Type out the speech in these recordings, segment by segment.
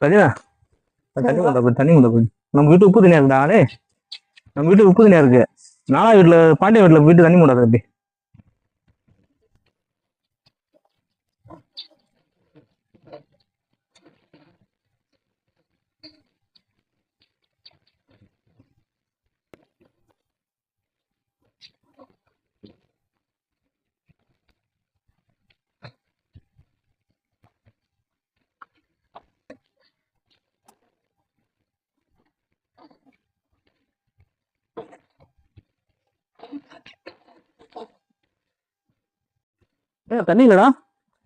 ரஜினா தண்ணி கொண்டா போய் தண்ணி கொண்டா போய் நம்ம வீட்டு உப்பு தண்ணியா இருக்குடா டே நம்ம வீட்டு உப்பு தண்ணியா இருக்கு. நானா வீட்டுல பாண்டிய வீட்டுல போயிட்டு தண்ணி கொண்டாது அப்படி தண்ணி இல்லடா.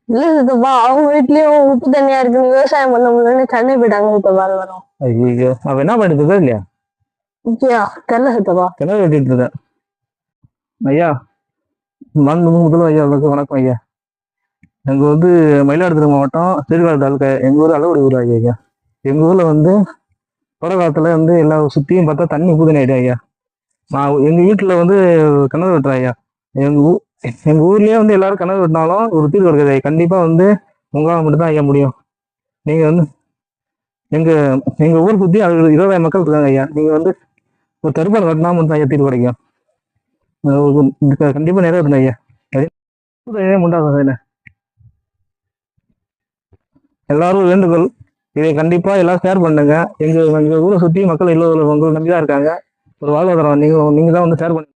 இல்ல சித்தப்பா அவங்க வீட்லயும் உப்பு தண்ணியா இருக்குன்னு விவசாயம் பண்ண முடியலன்னு சென்னை போயிட்டாங்க சித்தப்பா எல்லாரும் ஐயோ அவ என்ன பண்ணிட்டு இருக்கா இல்லையா? முக்கியா தெரியல சித்தப்பா கிணறு வெட்டிட்டு இருக்கேன் ஐயா மாண்பு முதல்வர் ஐயா உங்களுக்கு வணக்கம் ஐயா. எங்க வந்து மயிலாடுதுறை மாவட்டம் சீர்காழி தாலுக்கா எங்க ஊர் அளவுடி ஊர் ஐயா ஐயா. எங்க ஊர்ல வந்து கோடை காலத்துல வந்து எல்லா சுத்தியும் பார்த்தா தண்ணி புதுனை ஆயிடும் ஐயா. நான் எங்க வீட்டுல வந்து கிணறு வெட்டுறேன் ஐயா. எங்க ஊ எங்கள் ஊர்லேயே வந்து எல்லாரும் கனவு வெட்டினாலும் ஒரு தீர்வு இருக்குது ஐயா வந்து உங்களால் மட்டும்தான் ஐயா முடியும். நீங்கள் வந்து எங்கள் எங்கள் ஊர் சுற்றி அது இருபதாயிரம் மக்கள் இருக்காங்க ஐயா. நீங்கள் வந்து ஒரு தருப்பாடு கட்டினா மட்டும் ஐயா தீர்வு கிடைக்கும். கண்டிப்பாக ஒரு- இருந்தேன் நிறைவேற்றணும் ஐயா. சரி உண்டாகும் அதில் எல்லாரும் வேண்டுகோள். இதை கண்டிப்பா எல்லாரும் ஷேர் பண்ணுங்க. எங்க எங்க ஊரை சுத்தி மக்கள் எல்லோரும் உங்களை நம்பி தான் இருக்காங்க. ஒரு வாழ்வாதாரம் நீங்க நீங்க தான் வந்து ஷேர் பண்ணுங்க